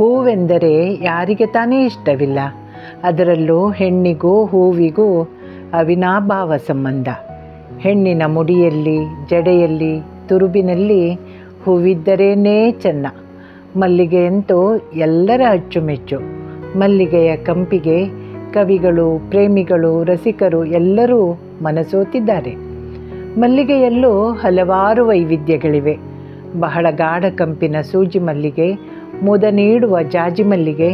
ಹೂವೆಂದರೆ ಯಾರಿಗೆ ತಾನೇ ಇಷ್ಟವಿಲ್ಲ. ಅದರಲ್ಲೂ ಹೆಣ್ಣಿಗೂ ಹೂವಿಗೂ ಅವಿನಾಭಾವ ಸಂಬಂಧ. ಹೆಣ್ಣಿನ ಮುಡಿಯಲ್ಲಿ, ಜಡೆಯಲ್ಲಿ, ತುರುಬಿನಲ್ಲಿ ಹೂವಿದ್ದರೇನೇ ಚೆನ್ನ. ಮಲ್ಲಿಗೆಯಂತೂ ಎಲ್ಲರ ಅಚ್ಚುಮೆಚ್ಚು. ಮಲ್ಲಿಗೆಯ ಕಂಪಿಗೆ ಕವಿಗಳು, ಪ್ರೇಮಿಗಳು, ರಸಿಕರು ಎಲ್ಲರೂ ಮನಸೋತಿದ್ದಾರೆ. ಮಲ್ಲಿಗೆಯಲ್ಲೂ ಹಲವಾರು ವೈವಿಧ್ಯಗಳಿವೆ. ಬಹಳ ಗಾಢ ಕಂಪಿನ ಸೂಜಿ ಮಲ್ಲಿಗೆ ಮುದ ನೀಡುವ ಜಾಜಿ ಮಲ್ಲಿಗೆ,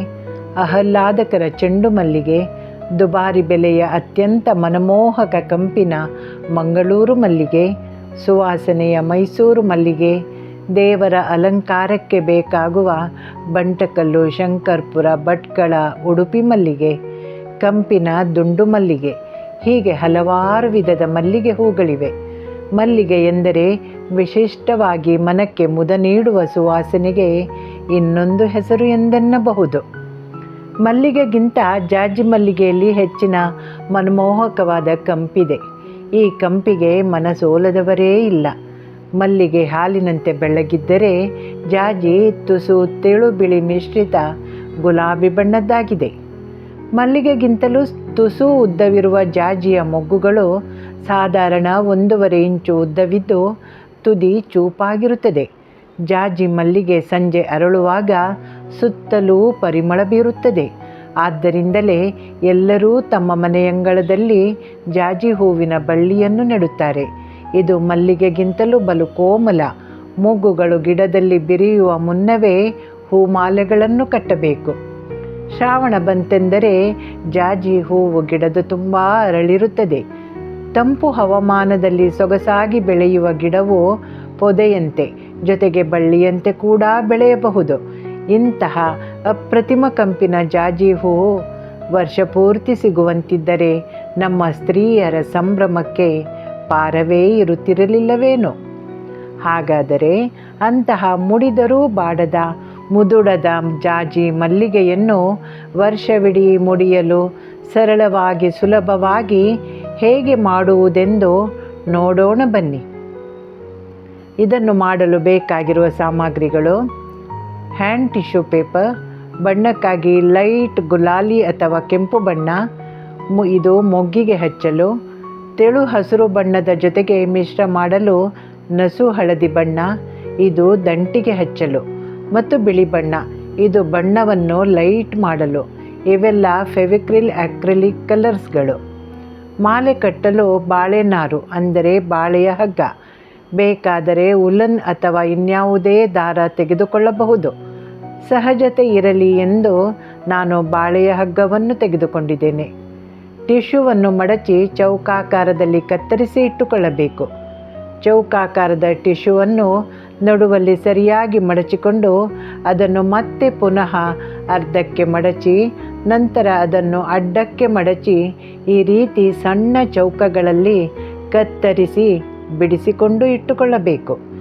ಆಹ್ಲಾದಕರ ಚೆಂಡು ಮಲ್ಲಿಗೆ, ದುಬಾರಿ ಬೆಲೆಯ ಅತ್ಯಂತ ಮನಮೋಹಕ ಕಂಪಿನ ಮಂಗಳೂರು ಮಲ್ಲಿಗೆ, ಸುವಾಸನೆಯ ಮೈಸೂರು ಮಲ್ಲಿಗೆ, ದೇವರ ಅಲಂಕಾರಕ್ಕೆ ಬೇಕಾಗುವ ಬಂಟಕಲ್ಲು, ಶಂಕರ್ಪುರ, ಭಟ್ಕಳ, ಉಡುಪಿ ಮಲ್ಲಿಗೆ, ಕಂಪಿನ ದುಂಡು ಮಲ್ಲಿಗೆ, ಹೀಗೆ ಹಲವಾರು ವಿಧದ ಮಲ್ಲಿಗೆ ಹೂಗಳಿವೆ. ಮಲ್ಲಿಗೆ ಎಂದರೆ ವಿಶಿಷ್ಟವಾಗಿ ಮನಕ್ಕೆ ಮುದ ನೀಡುವ ಸುವಾಸನೆಗೆ ಇನ್ನೊಂದು ಹೆಸರು ಎಂದೆನ್ನಬಹುದು. ಮಲ್ಲಿಗೆಗಿಂತ ಜಾಜಿ ಮಲ್ಲಿಗೆಯಲ್ಲಿ ಹೆಚ್ಚಿನ ಮನಮೋಹಕವಾದ ಕಂಪಿದೆ. ಈ ಕಂಪಿಗೆ ಮನಸೋಲದವರೇ ಇಲ್ಲ. ಮಲ್ಲಿಗೆ ಹಾಲಿನಂತೆ ಬೆಳಗಿದ್ದರೆ ಜಾಜಿ ತುಸು ತೆಳು ಬಿಳಿ ಮಿಶ್ರಿತ ಗುಲಾಬಿ ಬಣ್ಣದ್ದಾಗಿದೆ. ಮಲ್ಲಿಗೆಗಿಂತಲೂ ತುಸು ಉದ್ದವಿರುವ ಜಾಜಿಯ ಮೊಗ್ಗುಗಳು ಸಾಧಾರಣ ಒಂದೂವರೆ ಇಂಚು ಉದ್ದವಿದ್ದು ತುದಿ ಚೂಪಾಗಿರುತ್ತದೆ. ಜಾಜಿ ಮಲ್ಲಿಗೆ ಸಂಜೆ ಅರಳುವಾಗ ಸುತ್ತಲೂ ಪರಿಮಳ ಬೀರುತ್ತದೆ. ಆದ್ದರಿಂದಲೇ ಎಲ್ಲರೂ ತಮ್ಮ ಮನೆಯಂಗಳದಲ್ಲಿ ಜಾಜಿ ಹೂವಿನ ಬಳ್ಳಿಯನ್ನು ನೆಡುತ್ತಾರೆ. ಇದು ಮಲ್ಲಿಗೆಗಿಂತಲೂ ಬಲು ಕೋಮಲ. ಮೂಗುಗಳು ಗಿಡದಲ್ಲಿ ಬಿರಿಯುವ ಮುನ್ನವೇ ಹೂಮಾಲೆಗಳನ್ನು ಕಟ್ಟಬೇಕು. ಶ್ರಾವಣ ಬಂತೆಂದರೆ ಜಾಜಿ ಹೂವು ಗಿಡದ ತುಂಬ ಅರಳಿರುತ್ತದೆ. ತಂಪು ಹವಾಮಾನದಲ್ಲಿ ಸೊಗಸಾಗಿ ಬೆಳೆಯುವ ಗಿಡವು ಪೊದೆಯಂತೆ. ಜೊತೆಗೆ ಬಳ್ಳಿಯಂತೆ ಕೂಡ ಬೆಳೆಯಬಹುದು. ಇಂತಹ ಅಪ್ರತಿಮ ಕಂಪಿನ ಜಾಜಿ ಹೂವು ವರ್ಷಪೂರ್ತಿ ಸಿಗುವಂತಿದ್ದರೆ ನಮ್ಮ ಸ್ತ್ರೀಯರ ಸಂಭ್ರಮಕ್ಕೆ ಪಾರವೇ ಇರುತ್ತಿರಲಿಲ್ಲವೇನೋ? ಹಾಗಾದರೆ ಅಂತಹ ಮುಡಿದರೂ ಬಾಡದ ಮುದುಡದ ಜಾಜಿ ಮಲ್ಲಿಗೆಯನ್ನು ವರ್ಷವಿಡೀ ಮುಡಿಯಲು ಸರಳವಾಗಿ ಸುಲಭವಾಗಿ ಹೇಗೆ ಮಾಡುವುದೆಂದು ನೋಡೋಣ ಬನ್ನಿ. ಇದನ್ನು ಮಾಡಲು ಬೇಕಾಗಿರುವ ಸಾಮಗ್ರಿಗಳು ಹ್ಯಾಂಡ್ ಟಿಶ್ಯೂ ಪೇಪರ್, ಬಣ್ಣಕ್ಕಾಗಿ ಲೈಟ್ ಗುಲಾಲಿ ಅಥವಾ ಕೆಂಪು ಬಣ್ಣ ಇದು ಮೊಗ್ಗಿಗೆ ಹಚ್ಚಲು, ತೆಳು ಹಸಿರು ಬಣ್ಣದ ಜೊತೆಗೆ ಮಿಶ್ರ ಮಾಡಲು ನಸು ಹಳದಿ ಬಣ್ಣ, ಇದು ದಂಟಿಗೆ ಹಚ್ಚಲು, ಮತ್ತು ಬಿಳಿ ಬಣ್ಣ, ಇದು ಬಣ್ಣವನ್ನು ಲೈಟ್ ಮಾಡಲು, ಇವೆಲ್ಲ ಫೆವಿಕ್ರಿಲ್ ಆಕ್ರಿಲಿಕ್ ಕಲರ್ಸ್ಗಳು. ಮಾಲೆ ಕಟ್ಟಲು ಬಾಳೆನಾರು, ಅಂದರೆ ಬಾಳೆಯ ಹಗ್ಗ ಬೇಕಾದರೆ ಉಲನ್ ಅಥವಾ ಇನ್ಯಾವುದೇ ದಾರ ತೆಗೆದುಕೊಳ್ಳಬಹುದು. ಸಹಜತೆ ಇರಲಿ ಎಂದು ನಾನು ಬಾಳೆಯ ಹಗ್ಗವನ್ನು ತೆಗೆದುಕೊಂಡಿದ್ದೇನೆ. ಟಿಶ್ಯೂವನ್ನು ಮಡಚಿ ಚೌಕಾಕಾರದಲ್ಲಿ ಕತ್ತರಿಸಿ ಇಟ್ಟುಕೊಳ್ಳಬೇಕು. ಚೌಕಾಕಾರದ ಟಿಶ್ಯೂವನ್ನು ನಡುವಲ್ಲಿ ಸರಿಯಾಗಿ ಮಡಚಿಕೊಂಡು ಅದನ್ನು ಮತ್ತೆ ಪುನಃ ಅರ್ಧಕ್ಕೆ ಮಡಚಿ, ನಂತರ ಅದನ್ನು ಅಡ್ಡಕ್ಕೆ ಮಡಚಿ ಈ ರೀತಿ ಸಣ್ಣ ಚೌಕಗಳಲ್ಲಿ ಕತ್ತರಿಸಿ ಬಿಡಿಸಿಕೊಂಡು ಇಟ್ಟುಕೊಳ್ಳಬೇಕು.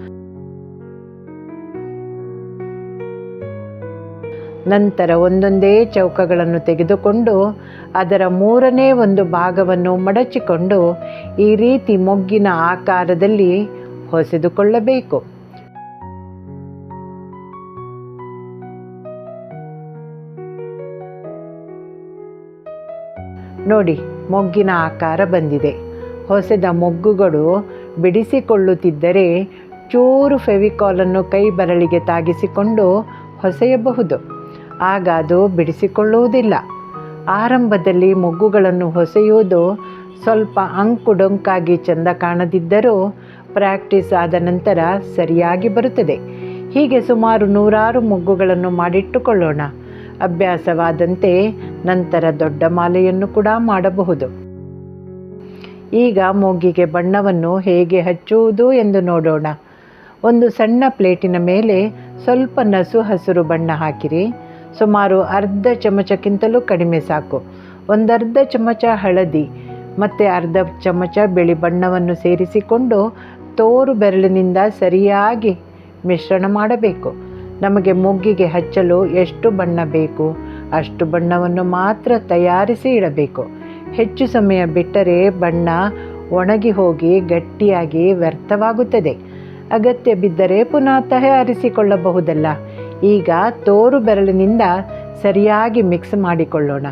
ನಂತರ ಒಂದೊಂದೇ ಚೌಕಗಳನ್ನು ತೆಗೆದುಕೊಂಡು ಅದರ ಮೂರನೇ ಒಂದು ಭಾಗವನ್ನು ಮಡಚಿಕೊಂಡು ಈ ರೀತಿ ಮೊಗ್ಗಿನ ಆಕಾರದಲ್ಲಿ ಹೊಸೆದುಕೊಳ್ಳಬೇಕು. ನೋಡಿ, ಮೊಗ್ಗಿನ ಆಕಾರ ಬಂದಿದೆ. ಹೊಸೆದ ಮೊಗ್ಗುಗಳು ಬಿಡಿಸಿಕೊಳ್ಳುತ್ತಿದ್ದರೆ ಚೂರು ಫೆವಿಕಾಲನ್ನು ಕೈ ಬರಳಿಗೆ ತಾಗಿಸಿಕೊಂಡು ಹೊಸೆಯಬಹುದು. ಆಗ ಅದು ಬಿಡಿಸಿಕೊಳ್ಳುವುದಿಲ್ಲ. ಆರಂಭದಲ್ಲಿ ಮೊಗ್ಗುಗಳನ್ನು ಹೊಸೆಯುವುದು ಸ್ವಲ್ಪ ಅಂಕು ಡೊಂಕಾಗಿ ಚೆಂದ ಕಾಣದಿದ್ದರೂ ಪ್ರಾಕ್ಟೀಸ್ ಆದ ನಂತರ ಸರಿಯಾಗಿ ಬರುತ್ತದೆ. ಹೀಗೆ ಸುಮಾರು ನೂರಾರು ಮೊಗ್ಗುಗಳನ್ನು ಮಾಡಿಟ್ಟುಕೊಳ್ಳೋಣ. ಅಭ್ಯಾಸವಾದಂತೆ ನಂತರ ದೊಡ್ಡ ಮಾಲೆಯನ್ನು ಕೂಡ ಮಾಡಬಹುದು. ಈಗ ಮೊಗ್ಗಿಗೆ ಬಣ್ಣವನ್ನು ಹೇಗೆ ಹಚ್ಚುವುದು ಎಂದು ನೋಡೋಣ. ಒಂದು ಸಣ್ಣ ಪ್ಲೇಟಿನ ಮೇಲೆ ಸ್ವಲ್ಪ ನಸು ಹಸಿರು ಬಣ್ಣ ಹಾಕಿರಿ. ಸುಮಾರು ಅರ್ಧ ಚಮಚಕ್ಕಿಂತಲೂ ಕಡಿಮೆ ಸಾಕು. ಒಂದರ್ಧ ಚಮಚ ಹಳದಿ, ಮತ್ತು ಅರ್ಧ ಚಮಚ ಬಿಳಿ ಬಣ್ಣವನ್ನು ಸೇರಿಸಿಕೊಂಡು ತೋರು ಬೆರಳಿನಿಂದ ಸರಿಯಾಗಿ ಮಿಶ್ರಣ ಮಾಡಬೇಕು. ನಮಗೆ ಮೊಗ್ಗಿಗೆ ಹಚ್ಚಲು ಎಷ್ಟು ಬಣ್ಣ ಬೇಕು? ಅಷ್ಟು ಬಣ್ಣವನ್ನು ಮಾತ್ರ ತಯಾರಿಸಿ ಇಡಬೇಕು. ಹೆಚ್ಚು ಸಮಯ ಬಿಟ್ಟರೆ ಬಣ್ಣ ಒಣಗಿ ಹೋಗಿ ಗಟ್ಟಿಯಾಗಿ ವ್ಯರ್ಥವಾಗುತ್ತದೆ. ಅಗತ್ಯ ಬಿದ್ದರೆ ಪುನಃ ತಯಾರಿಸಿಕೊಳ್ಳಬಹುದಲ್ಲ ಈಗ ತೋರು ಬೆರಳಿನಿಂದ ಸರಿಯಾಗಿ ಮಿಕ್ಸ್ ಮಾಡಿಕೊಳ್ಳೋಣ.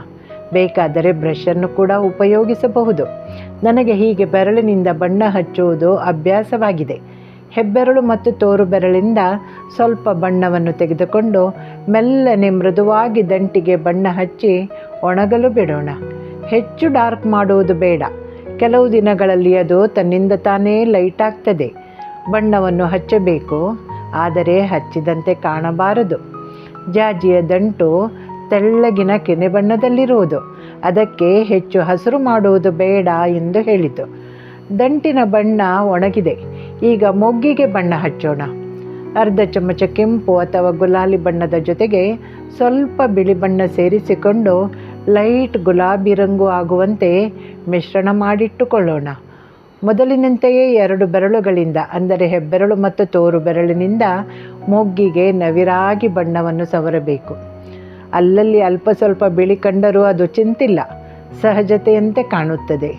ಬೇಕಾದರೆ ಬ್ರಷನ್ನು ಕೂಡ ಉಪಯೋಗಿಸಬಹುದು. ನನಗೆ ಹೀಗೆ ಬೆರಳಿನಿಂದ ಬಣ್ಣ ಹಚ್ಚುವುದು ಅಭ್ಯಾಸವಾಗಿದೆ. ಹೆಬ್ಬೆರಳು ಮತ್ತು ತೋರು ಬೆರಳಿಂದ ಸ್ವಲ್ಪ ಬಣ್ಣವನ್ನು ತೆಗೆದುಕೊಂಡು ಮೆಲ್ಲನೆ ಮೃದುವಾಗಿ ದಂಟಿಗೆ ಬಣ್ಣ ಹಚ್ಚಿ ಒಣಗಲು ಬಿಡೋಣ. ಹೆಚ್ಚು ಡಾರ್ಕ್ ಮಾಡುವುದು ಬೇಡ. ಕೆಲವು ದಿನಗಳಲ್ಲಿ ಅದು ತನ್ನಿಂದ ತಾನೇ ಲೈಟ್ ಆಗ್ತದೆ. ಬಣ್ಣವನ್ನು ಹಚ್ಚಬೇಕು, ಆದರೆ ಹಚ್ಚಿದಂತೆ ಕಾಣಬಾರದು. ಜಾಜಿಯ ದಂಟು ತೆಳ್ಳಗಿನ ಕೆನೆ ಬಣ್ಣದಲ್ಲಿರುವುದು. ಅದಕ್ಕೆ ಹೆಚ್ಚು ಹಸಿರು ಮಾಡುವುದು ಬೇಡ ಎಂದು ಹೇಳಿತು. ದಂಟಿನ ಬಣ್ಣ ಒಣಗಿದೆ. ಈಗ ಮೊಗ್ಗಿಗೆ ಬಣ್ಣ ಹಚ್ಚೋಣ. ಅರ್ಧ ಚಮಚ ಕೆಂಪು ಅಥವಾ ಗುಲಾಬಿ ಬಣ್ಣದ ಜೊತೆಗೆ ಸ್ವಲ್ಪ ಬಿಳಿ ಬಣ್ಣ ಸೇರಿಸಿಕೊಂಡು ಲೈಟ್ ಗುಲಾಬಿ ರಂಗು ಆಗುವಂತೆ ಮಿಶ್ರಣ ಮಾಡಿಟ್ಟುಕೊಳ್ಳೋಣ. ಮೊದಲಿನಂತೆಯೇ ಎರಡು ಬೆರಳುಗಳಿಂದ, ಅಂದರೆ ಹೆಬ್ಬೆರಳು ಮತ್ತು ತೋರು ಬೆರಳಿನಿಂದ ಮೊಗ್ಗಿಗೆ ನವಿರಾಗಿ ಬಣ್ಣವನ್ನು ಸವರಬೇಕು. ಅಲ್ಲಲ್ಲಿ ಅಲ್ಪ ಸ್ವಲ್ಪ ಬಿಳಿ ಕಂಡರೂ ಅದು ಚಿಂತಿಲ್ಲ, ಸಹಜತೆಯಂತೆ ಕಾಣುತ್ತದೆ.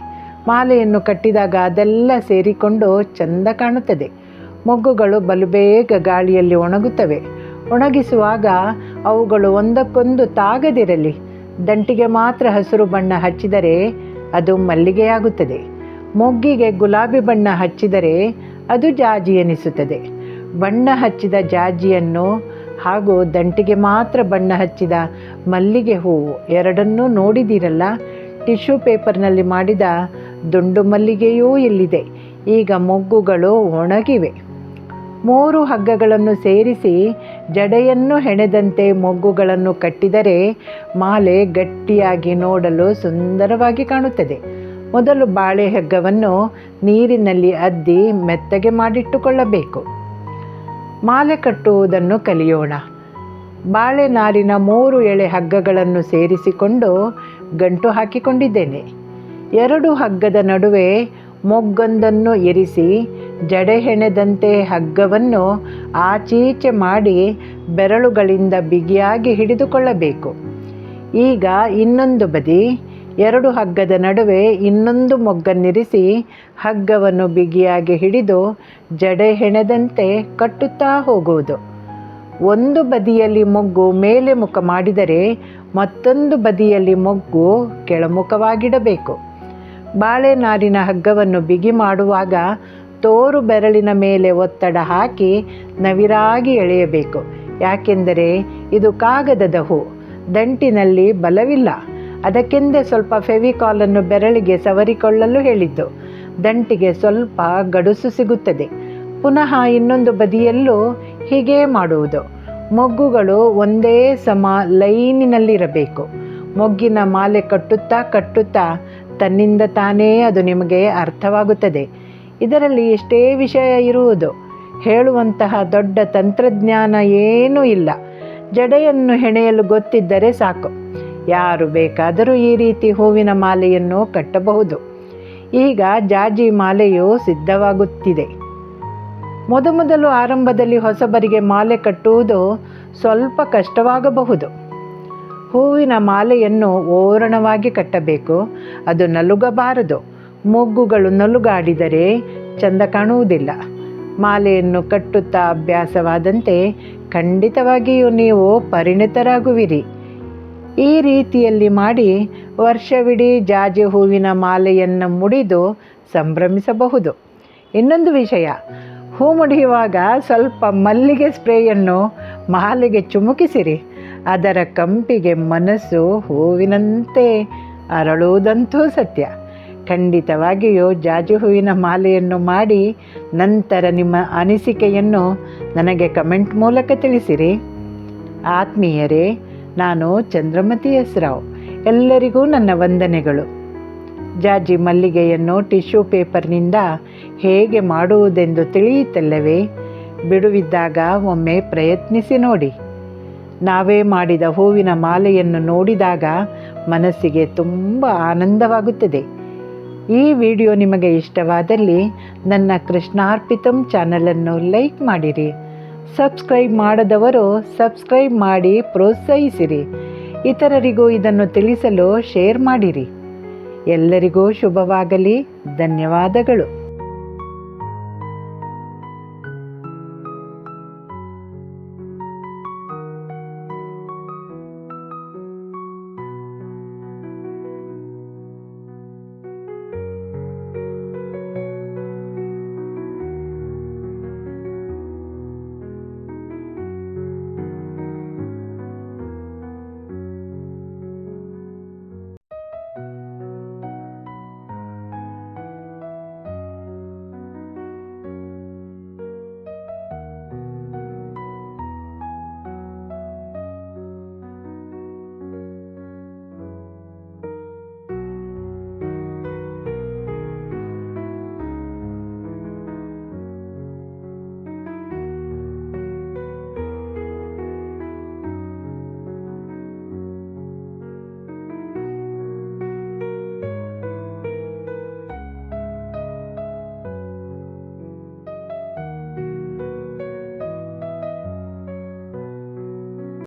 ಮಾಲೆಯನ್ನು ಕಟ್ಟಿದಾಗ ಅದೆಲ್ಲ ಸೇರಿಕೊಂಡು ಚೆಂದ ಕಾಣುತ್ತದೆ. ಮೊಗ್ಗುಗಳು ಬಲುಬೇಗ ಗಾಳಿಯಲ್ಲಿ ಒಣಗುತ್ತವೆ. ಒಣಗಿಸುವಾಗ ಅವುಗಳು ಒಂದಕ್ಕೊಂದು ತಾಗದಿರಲಿ ದಂಟಿಗೆ ಮಾತ್ರ ಹಸಿರು ಬಣ್ಣ ಹಚ್ಚಿದರೆ ಅದು ಮಲ್ಲಿಗೆಯಾಗುತ್ತದೆ ಮೊಗ್ಗಿಗೆ ಗುಲಾಬಿ ಬಣ್ಣ ಹಚ್ಚಿದರೆ ಅದು ಜಾಜಿ ಎನಿಸುತ್ತದೆ. ಬಣ್ಣ ಹಚ್ಚಿದ ಜಾಜಿಯನ್ನು ಹಾಗೂ ದಂಟಿಗೆ ಮಾತ್ರ ಬಣ್ಣ ಹಚ್ಚಿದ ಮಲ್ಲಿಗೆ ಹೂವು ಎರಡನ್ನೂ ನೋಡಿದಿರಲ್ಲ? ಟಿಶ್ಯೂ ಪೇಪರ್ನಲ್ಲಿ ಮಾಡಿದ ದುಂಡು ಮಲ್ಲಿಗೆಯೂ ಇಲ್ಲಿದೆ. ಈಗ ಮೊಗ್ಗುಗಳು ಒಣಗಿವೆ. ಮೂರು ಹಗ್ಗಗಳನ್ನು ಸೇರಿಸಿ ಜಡೆಯನ್ನು ಹೆಣೆದಂತೆ ಮೊಗ್ಗುಗಳನ್ನು ಕಟ್ಟಿದರೆ ಮಾಲೆ ಗಟ್ಟಿಯಾಗಿ ನೋಡಲು ಸುಂದರವಾಗಿ ಕಾಣುತ್ತದೆ. ಮೊದಲು ಬಾಳೆ ಹಗ್ಗವನ್ನು ನೀರಿನಲ್ಲಿ ಅದ್ದಿ ಮೆತ್ತಗೆ ಮಾಡಿಟ್ಟುಕೊಳ್ಳಬೇಕು. ಮಾಲೆ ಕಟ್ಟುವುದನ್ನು ಕಲಿಯೋಣ. ಬಾಳೆ ನಾರಿನ ಮೂರು ಎಳೆ ಹಗ್ಗಗಳನ್ನು ಸೇರಿಸಿಕೊಂಡು ಗಂಟು ಹಾಕಿಕೊಂಡಿದ್ದೇನೆ. ಎರಡು ಹಗ್ಗದ ನಡುವೆ ಮೊಗ್ಗೊಂದನ್ನು ಇರಿಸಿ ಜಡೆ ಹೆಣೆದಂತೆ ಹಗ್ಗವನ್ನು ಆಚೀಚೆ ಮಾಡಿ ಬೆರಳುಗಳಿಂದ ಬಿಗಿಯಾಗಿ ಹಿಡಿದುಕೊಳ್ಳಬೇಕು. ಈಗ ಇನ್ನೊಂದು ಬದಿ, ಎರಡು ಹಗ್ಗದ ನಡುವೆ ಇನ್ನೊಂದು ಮೊಗ್ಗನ್ನಿರಿಸಿ ಹಗ್ಗವನ್ನು ಬಿಗಿಯಾಗಿ ಹಿಡಿದು ಜಡೆ ಹೆಣೆದಂತೆ ಕಟ್ಟುತ್ತಾ ಹೋಗುವುದು. ಒಂದು ಬದಿಯಲ್ಲಿ ಮೊಗ್ಗು ಮೇಲೆ ಮುಖ ಮಾಡಿದರೆ ಮತ್ತೊಂದು ಬದಿಯಲ್ಲಿ ಮೊಗ್ಗು ಕೆಳಮುಖವಾಗಿಡಬೇಕು. ಬಾಳೆ ನಾರಿನ ಹಗ್ಗವನ್ನು ಬಿಗಿ ಮಾಡುವಾಗ ತೋರು ಬೆರಳಿನ ಮೇಲೆ ಒತ್ತಡ ಹಾಕಿ ನವಿರಾಗಿ ಎಳೆಯಬೇಕು. ಯಾಕೆಂದರೆ ಇದು ಕಾಗದದ ಹೂ ದಂಟಿನಲ್ಲಿ ಬಲವಿಲ್ಲ. ಅದಕ್ಕೆಂದೇ ಸ್ವಲ್ಪ ಫೆವಿಕಾಲನ್ನು ಬೆರಳಿಗೆ ಸವರಿಕೊಳ್ಳಲು ಹೇಳಿದ್ದು, ದಂಟಿಗೆ ಸ್ವಲ್ಪ ಗಡುಸು ಸಿಗುತ್ತದೆ. ಪುನಃ ಇನ್ನೊಂದು ಬದಿಯಲ್ಲೂ ಹೀಗೇ ಮಾಡುವುದು. ಮೊಗ್ಗುಗಳು ಒಂದೇ ಸಮ ಲೈನಿನಲ್ಲಿರಬೇಕು. ಮೊಗ್ಗಿನ ಮಾಲೆ ಕಟ್ಟುತ್ತಾ ಕಟ್ಟುತ್ತಾ ತನ್ನಿಂದ ತಾನೇ ಅದು ನಿಮಗೆ ಅರ್ಥವಾಗುತ್ತದೆ. ಇದರಲ್ಲಿ ಎಷ್ಟೇ ವಿಷಯ ಇರುವುದು, ಹೇಳುವಂತಹ ದೊಡ್ಡ ತಂತ್ರಜ್ಞಾನ ಏನೂ ಇಲ್ಲ. ಜಡೆಯನ್ನು ಹೆಣೆಯಲು ಗೊತ್ತಿದ್ದರೆ ಸಾಕು. ಯಾರು ಬೇಕಾದರೂ ಈ ರೀತಿ ಹೂವಿನ ಮಾಲೆಯನ್ನು ಕಟ್ಟಬಹುದು. ಈಗ ಜಾಜಿ ಮಾಲೆಯು ಸಿದ್ಧವಾಗುತ್ತಿದೆ. ಮೊದಮೊದಲು ಆರಂಭದಲ್ಲಿ ಹೊಸಬರಿಗೆ ಮಾಲೆ ಕಟ್ಟುವುದು ಸ್ವಲ್ಪ ಕಷ್ಟವಾಗಬಹುದು. ಹೂವಿನ ಮಾಲೆಯನ್ನು ಓರಣವಾಗಿ ಕಟ್ಟಬೇಕು. ಅದು ನಲುಗಬಾರದು. ಮೊಗ್ಗುಗಳು ನಲುಗಾಡಿದರೆ ಚಂದ ಕಾಣುವುದಿಲ್ಲ. ಮಾಲೆಯನ್ನು ಕಟ್ಟುತ್ತಾ ಅಭ್ಯಾಸವಾದಂತೆ ಖಂಡಿತವಾಗಿಯೂ ನೀವು ಪರಿಣಿತರಾಗುವಿರಿ. ಈ ರೀತಿಯಲ್ಲಿ ಮಾಡಿ ವರ್ಷವಿಡೀ ಜಾಜಿ ಹೂವಿನ ಮಾಲೆಯನ್ನು ಮುಡಿದು ಸಂಭ್ರಮಿಸಬಹುದು. ಇನ್ನೊಂದು ವಿಷಯ, ಹೂ ಮುಡಿಯುವಾಗ ಸ್ವಲ್ಪ ಮಲ್ಲಿಗೆ ಸ್ಪ್ರೇಯನ್ನು ಮಾಲೆಗೆ ಚುಮುಕಿಸಿರಿ. ಅದರ ಕಂಪಿಗೆ ಮನಸ್ಸು ಹೂವಿನಂತೆ ಅರಳುವುದಂತೂ ಸತ್ಯ. ಖಂಡಿತವಾಗಿಯೂ ಜಾಜಿ ಹೂವಿನ ಮಾಲೆಯನ್ನು ಮಾಡಿ ನಂತರ ನಿಮ್ಮ ಅನಿಸಿಕೆಯನ್ನು ನನಗೆ ಕಮೆಂಟ್ ಮೂಲಕ ತಿಳಿಸಿರಿ. ಆತ್ಮೀಯರೇ, ನಾನು ಚಂದ್ರಮತಿ ಹೆಸ್ರಾವ್. ಎಲ್ಲರಿಗೂ ನನ್ನ ವಂದನೆಗಳು. ಜಾಜಿ ಮಲ್ಲಿಗೆಯನ್ನು ಟಿಶ್ಯೂ ಪೇಪರ್ನಿಂದ ಹೇಗೆ ಮಾಡುವುದೆಂದು ತಿಳಿಯುತ್ತಲ್ಲವೇ ಬಿಡುವಿದ್ದಾಗ ಒಮ್ಮೆ ಪ್ರಯತ್ನಿಸಿ ನೋಡಿ. ನಾವೇ ಮಾಡಿದ ಹೂವಿನ ಮಾಲೆಯನ್ನು ನೋಡಿದಾಗ ಮನಸ್ಸಿಗೆ ತುಂಬ ಆನಂದವಾಗುತ್ತದೆ. ಈ ವಿಡಿಯೋ ನಿಮಗೆ ಇಷ್ಟವಾದಲ್ಲಿ ನನ್ನ ಕೃಷ್ಣಾರ್ಪಿತಂ ಚಾನಲನ್ನು ಲೈಕ್ ಮಾಡಿರಿ. ಸಬ್ಸ್ಕ್ರೈಬ್ ಮಾಡದವರು ಸಬ್ಸ್ಕ್ರೈಬ್ ಮಾಡಿ ಪ್ರೋತ್ಸಾಹಿಸಿರಿ. ಇತರರಿಗೂ ಇದನ್ನು ತಿಳಿಸಲು ಶೇರ್ ಮಾಡಿರಿ. ಎಲ್ಲರಿಗೂ ಶುಭವಾಗಲಿ. ಧನ್ಯವಾದಗಳು.